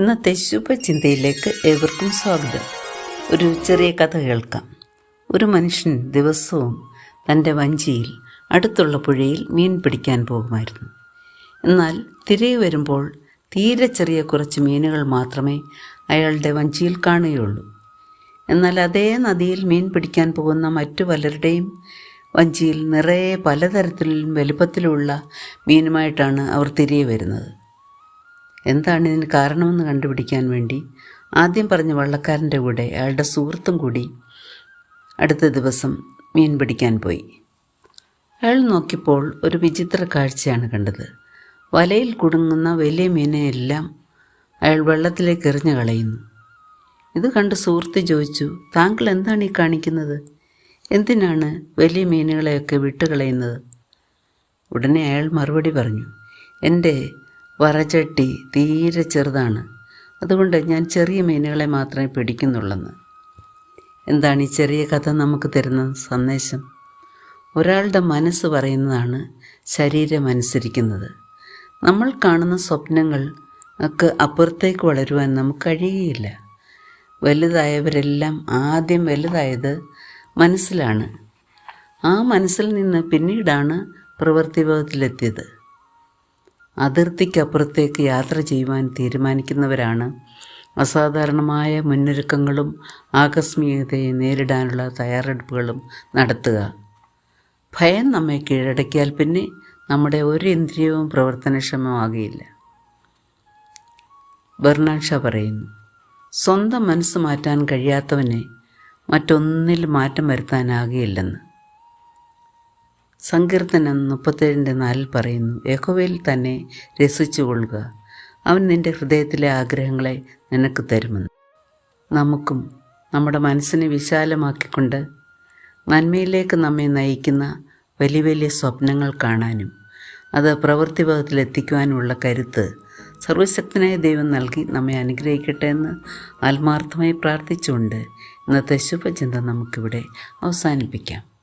ഇന്നത്തെ ശുഭചിന്തയിലേക്ക് ഏവർക്കും സ്വാഗതം. ഒരു ചെറിയ കഥ കേൾക്കാം. ഒരു മനുഷ്യൻ ദിവസവും തന്റെ വഞ്ചിയിൽ അടുത്തുള്ള പുഴയിൽ മീൻ പിടിക്കാൻ പോകുമായിരുന്നു. എന്നാൽ തിരികെ വരുമ്പോൾ തീരെ ചെറിയ കുറച്ച് മീനുകൾ മാത്രമേ അയാളുടെ വഞ്ചിയിൽ കാണുകയുള്ളൂ. എന്നാൽ അതേ നദിയിൽ മീൻ പിടിക്കാൻ പോകുന്ന മറ്റു പലരുടെയും വഞ്ചിയിൽ നിറയെ പലതരത്തിലും വലുപ്പത്തിലുള്ള മീനുമായിട്ടാണ് അവർ തിരികെ വരുന്നത്. എന്താണ് ഇതിന് കാരണമെന്ന് കണ്ടുപിടിക്കാൻ വേണ്ടി? ആദ്യം പറഞ്ഞ വള്ളക്കാരന്റെ കൂടെ അയാളുടെ സുഹൃത്തും കൂടി അടുത്ത ദിവസം മീൻ പിടിക്കാൻ പോയി. അയാൾ നോക്കിയപ്പോൾ ഒരു വിചിത്ര കാഴ്ചയാണ് കണ്ടത്. വലയിൽ കുടുങ്ങുന്ന വലിയ മീനെയെല്ലാം അയാൾ വെള്ളത്തിലേക്ക് എറിഞ്ഞു കളയുന്നു. ഇത് കണ്ട് സുഹൃത്ത് ചോദിച്ചു താങ്കൾ എന്താണ് ഈ കാണിക്കുന്നത്? എന്തിനാണ് വലിയ മീനുകളെയൊക്കെ വിട്ടുകളയുന്നത്? ഉടനെ അയാൾ മറുപടി പറഞ്ഞു എന്റെ വറചട്ടി തീരെ ചെറുതാണ്. അതുകൊണ്ട് ഞാൻ ചെറിയ മീനുകളെ മാത്രമേ പിടിക്കുന്നുള്ളെന്ന്. എന്താണ് ഈ ചെറിയ കഥ നമുക്ക് തരുന്ന സന്ദേശം? ഒരാളുടെ മനസ്സ് പറയുന്നതാണ് ശരീരം അനുസരിക്കുന്നത്. നമ്മൾ കാണുന്ന സ്വപ്നങ്ങൾ ഒക്കെ അപ്പുറത്തേക്ക് വളരുവാൻ നമുക്ക് കഴിയുകയില്ല. വലുതായവരെല്ലാം ആദ്യം വലുതായത് മനസ്സിലാണ്. ആ മനസ്സിൽ നിന്ന് പിന്നീടാണ് പ്രവൃത്തിപഥത്തിലെത്തിയത് അതിർത്തിക്കപ്പുറത്തേക്ക് യാത്ര ചെയ്യുവാൻ തീരുമാനിക്കുന്നവരാണ്. അസാധാരണമായ മുന്നൊരുക്കങ്ങളും ആകസ്മികതയെ നേരിടാനുള്ള തയ്യാറെടുപ്പുകളും നടത്തുക. ഭയം നമ്മെ കീഴടക്കിയാൽ പിന്നെ നമ്മുടെ ഒരു ഇന്ദ്രിയവും പ്രവർത്തനക്ഷമമാകില്ല ബർണാഷ പറയുന്നു സ്വന്തം മനസ്സ് മാറ്റാൻ കഴിയാത്തവനെ മറ്റൊന്നിൽ മാറ്റം വരുത്താനാകുകയില്ലെന്ന്. സങ്കീർത്തനം മുപ്പത്തേഴിന്റെ നാലിൽ പറയുന്നു യഹോവയിൽ തന്നെ രസിച്ചു കൊള്ളുക അവൻ നിന്റെ ഹൃദയത്തിലെ ആഗ്രഹങ്ങളെ നിനക്ക് തരുമെന്ന്. നമുക്കും നമ്മുടെ മനസ്സിനെ വിശാലമാക്കിക്കൊണ്ട് നന്മയിലേക്ക് നമ്മെ നയിക്കുന്ന വലിയ വലിയ സ്വപ്നങ്ങൾ കാണാനും അത് പ്രവൃത്തിപഥത്തിലെത്തിക്കുവാനുമുള്ള കരുത്ത് സർവശക്തനായ ദൈവം നൽകി നമ്മെ അനുഗ്രഹിക്കട്ടെ എന്ന് ആത്മാർത്ഥമായി പ്രാർത്ഥിച്ചുകൊണ്ട് ഇന്നത്തെ ശുഭചിന്ത നമുക്കിവിടെ അവസാനിപ്പിക്കാം.